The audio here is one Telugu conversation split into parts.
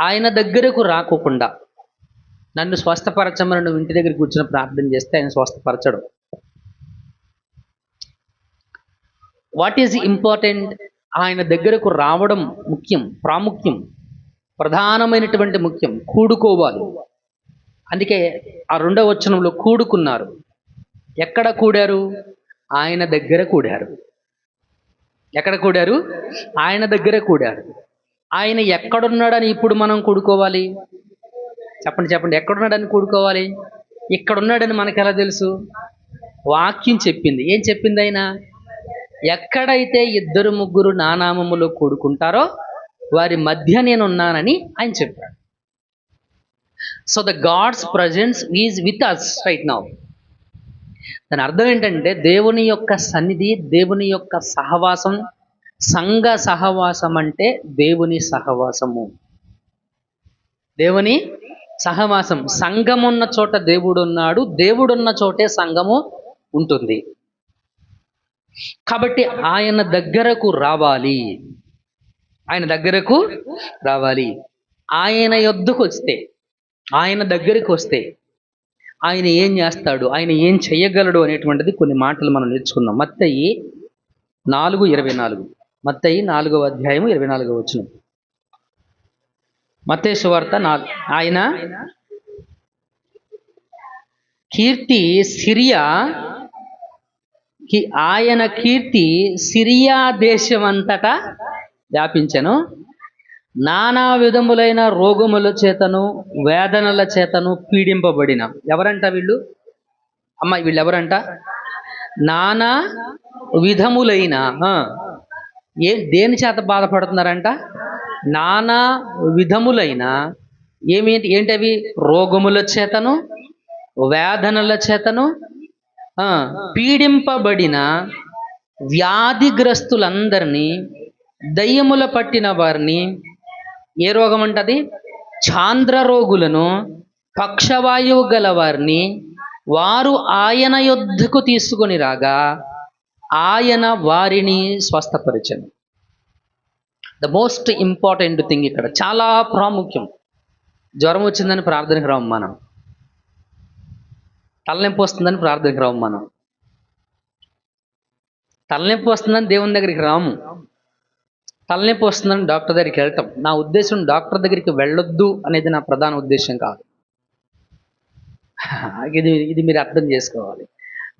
ఆయన దగ్గరకు రాకోకుండా నన్ను స్వస్థపరచమని నువ్వు ఇంటి దగ్గర కూర్చుని ప్రార్థన చేస్తే ఆయన స్వస్థపరచడం. వాట్ ఈజ్ ఇంపార్టెంట్ ఆయన దగ్గరకు రావడం ముఖ్యం ప్రాముఖ్యం ప్రధానమైనటువంటి ముఖ్యం కూడుకోవాలి. అందుకే ఆ రెండవ వచనంలో కూడుకున్నారు. ఎక్కడ కూడారు? ఆయన దగ్గర కూడారు. ఎక్కడ కూడారు? ఆయన దగ్గర కూడారు. ఆయన ఎక్కడున్నాడని ఇప్పుడు మనం కూడుకోవాలి? చెప్పండి చెప్పండి. ఎక్కడున్నాడని కూడుకోవాలి? ఇక్కడున్నాడని మనకు ఎలా తెలుసు? వాక్యం చెప్పింది. ఏం చెప్పింది ఆయన? ఎక్కడైతే ఇద్దరు ముగ్గురు నానామములో కూడుకుంటారో వారి మధ్య నేను ఉన్నానని ఆయన చెప్పాడు. So the God's presence is with us right now దాని అర్థం ఏంటంటే దేవుని యొక్క సన్నిధి దేవుని యొక్క సహవాసం సంఘ సహవాసం అంటే దేవుని సహవాసము. దేవుని సహవాసం. సంఘం ఉన్న చోట దేవుడు ఉన్నాడు దేవుడున్న చోటే సంఘము ఉంటుంది. కాబట్టి ఆయన దగ్గరకు రావాలి. ఆయన దగ్గరకు రావాలి. ఆయన యొద్దకు వస్తే ఆయన దగ్గరికి వస్తే ఆయన ఏం చేస్తాడు ఆయన ఏం చేయగలడు అనేటువంటిది కొన్ని మాటలు మనం నేర్చుకుందాం. మత్తయి నాలుగు ఇరవై నాలుగు. మత్తయి నాలుగవ అధ్యాయము ఇరవై నాలుగవ వచ్చిన మత్తయి సువార్త నా ఆయన కీర్తి సిరియా ఆయన కీర్తి సిరియా దేశమంతటా వ్యాపించను. నానా విధములైన రోగముల చేతను వేదనల చేతను పీడింపబడిన. ఎవరంట వీళ్ళు? అమ్మ వీళ్ళు ఎవరంట నానా విధములైన ఏ దేని చేత బాధపడుతున్నారంట? నానా విధములైన ఏమేంటి ఏంటవి రోగముల చేతను వేదనల చేతను పీడింపబడిన వ్యాధిగ్రస్తులందరినీ దయ్యముల పట్టిన వారిని ఏ రోగం అంటది? చాంద్ర రోగులను పక్షవాయువు గల వారిని వారు ఆయన యుద్ధకు తీసుకొని రాగా ఆయన వారిని స్వస్థపరిచను. ద మోస్ట్ ఇంపార్టెంట్ థింగ్ ఇక్కడ చాలా ప్రాముఖ్యం. జ్వరం వచ్చిందని ప్రార్థనకు రావు మనం తలనొప్పి వస్తుందని ప్రార్థనకు రాము మనం తలనొప్పి వస్తుందని దేవుని దగ్గరికి రాము. తలనొప్పి వస్తుందని డాక్టర్ దగ్గరికి వెళ్తాం. నా ఉద్దేశం డాక్టర్ దగ్గరికి వెళ్ళొద్దు అనేది నా ప్రధాన ఉద్దేశం కాదు. ఇది ఇది మీరు అర్థం చేసుకోవాలి.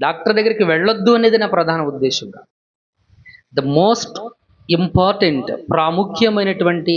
డాక్టర్ దగ్గరికి వెళ్ళొద్దు అనేది నా ప్రధాన ఉద్దేశం ద మోస్ట్ ఇంపార్టెంట్ ప్రాముఖ్యమైనటువంటి